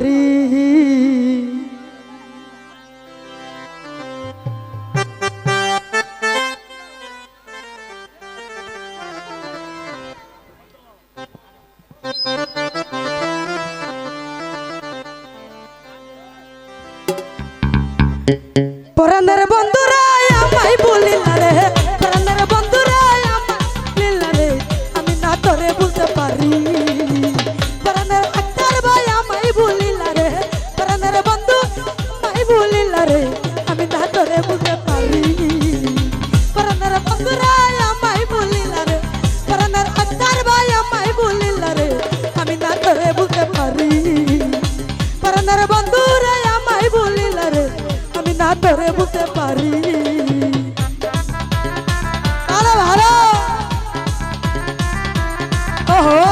Maria. রে আমি তা ধরে বুঝতে পারি পরানের বন্ধুরাই আমায় বলিল রে, পরানের আত্মার ভাই আমায় বলিল রে, আমি তা ধরে বুঝতে পারি পরানের বন্ধুরাই আমায় বলিল রে, আমি না ধরে পারি আরে ভালো। ওহো।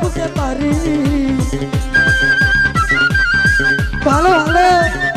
বুঝতে পারি। ভালো ভালো।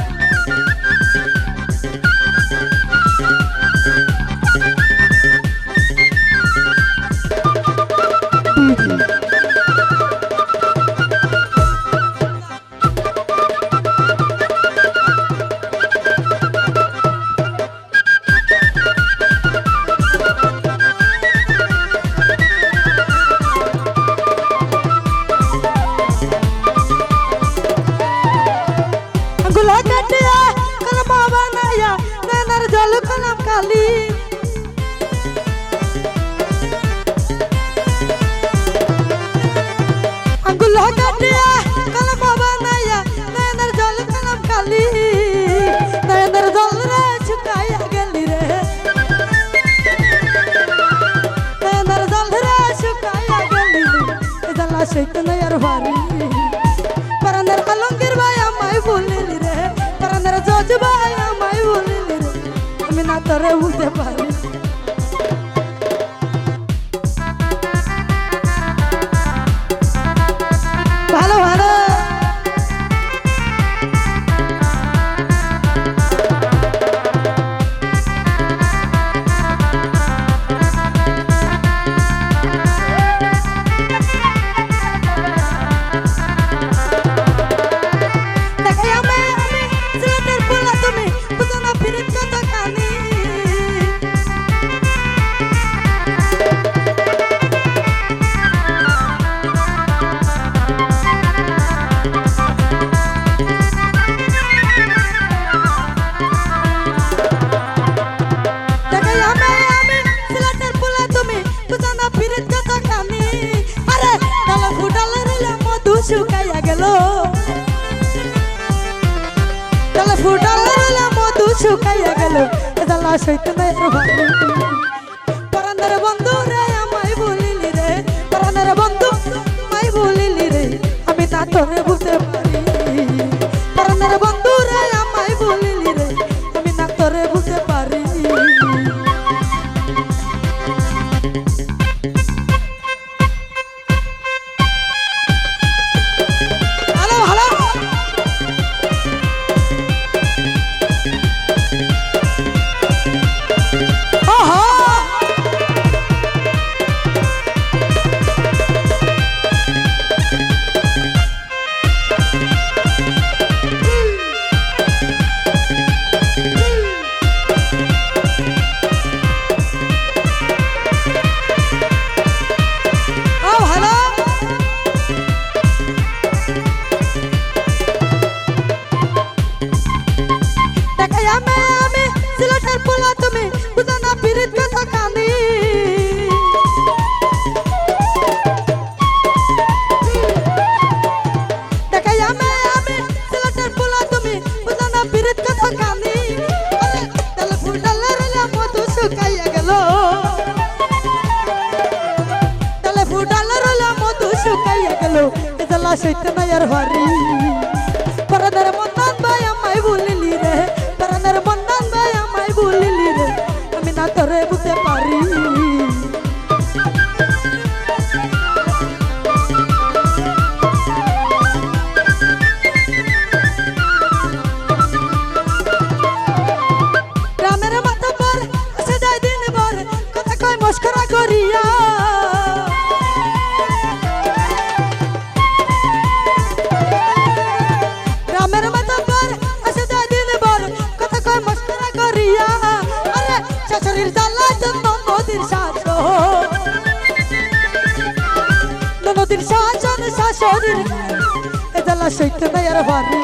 রে উঠতে পারে। শুকাইয়া গেল। তাহলে ফুটাল মধু শুকাইয়া গেল। এটা লাশ হইতে নাই পরান্দরে বন্ধ সিলেটের পোলা তুমি, বুঝো না পিরিত কথা কানি। সৈতে নয়ার হরি। পরনের মন্দান ভাই আমায় রে। পরনের মন্দান শরীর এ জ্বালা সইতে নাই আর পারি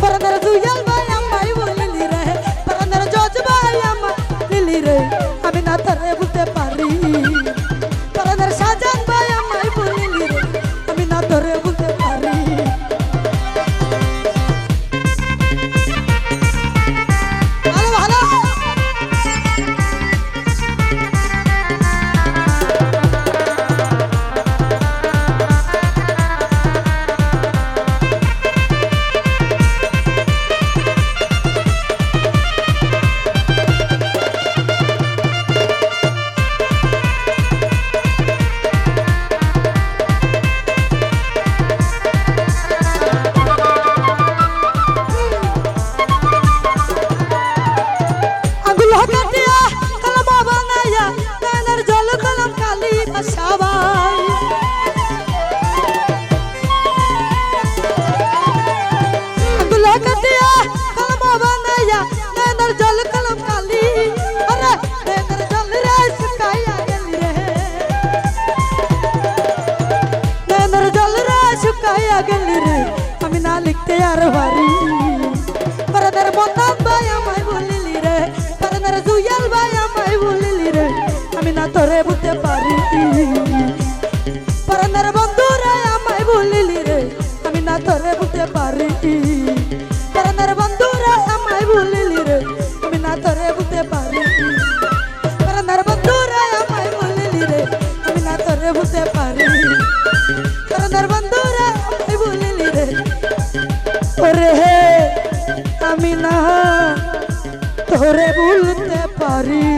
পরান্দার জুয়াল ভাই আমাই বলিলি রে পরান্দার জজ ভাই আমা লিলি রে, আমি না তারে হারাইয়া গেলি রে আমি না তোরে বলতে পারি।